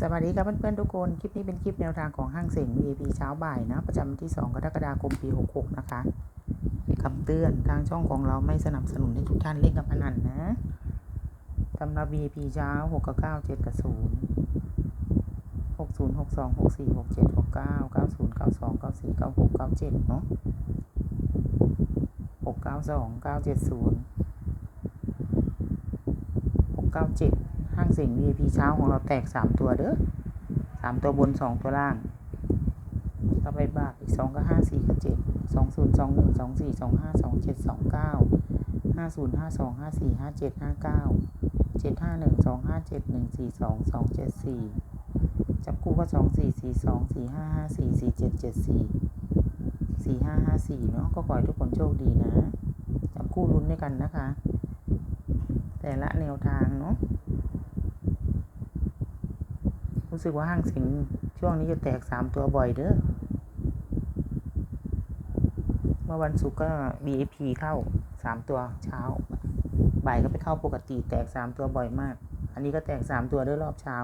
สวัสดีครับเพื่อนๆทุกคน คลิปนี้เป็นคลิปแนวทางของห้างเสียง VIP เช้าบ่ายนะ ประจำวันที่ 2 กรกฎาคมปี 66 นะคะคำเตือนทางช่องของเราไม่สนับสนุนให้ทุกท่านเล่นกับพนันนะสำหรับ VIP เช้า 6 กับ 9 7 กับ 0 60 62 64 67 69 90 92 94 96 97 เนาะ692 970 697 ห้างเสียง VIP เช้าของเราแตกสามตัวเด้อสามตัวบนสองตัวล่าง ต่อไปบาทอีกสองก็ห้าสี่ก็เจ็ดสองศูนย์สองหนึ่งสองสี่สองห้าสองเจ็ดสองเก้าห้าศูนย์ห้าสองห้าสี่ห้าเจ็ดห้าเก้าเจ็ดห้าหนึ่งสองห้าเจ็ดหนึ่งสี่สองสองเจ็ดสี่จับคู่ก็สองสี่สี่สองสี่ห้าห้าสี่สี่เจ็ดเจ็ดสี่สี่ห้าห้าสี่เนาะก็ขอให้ทุกคนโชคดีนะ จับคู่ลุ้นด้วยกันนะคะ แต่ละแนวทางเนาะ สึกว่าห้างสิงช่วงนี้จะแตกสามตัวบ่อยเด้อ เมื่อวันศุกร์ก็ BAP เข้าสามตัวเช้า บ่ายก็ไปเข้าปกติแตกสามตัวบ่อยมาก อันนี้ก็แตกสามตัวด้อรอบเช้า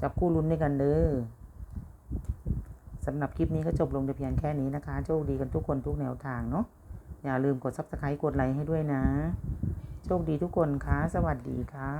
จับคู่ลุ้นด้วยกันเด้อสำหรับคลิปนี้ก็จบลงแต่เพียงแค่นี้นะคะ โชคดีกันทุกคนทุกแนวทางเนาะ อย่าลืมกด subscribe กดไลค์ให้ด้วยนะ โชคดีทุกคนค่ะ สวัสดีค่ะ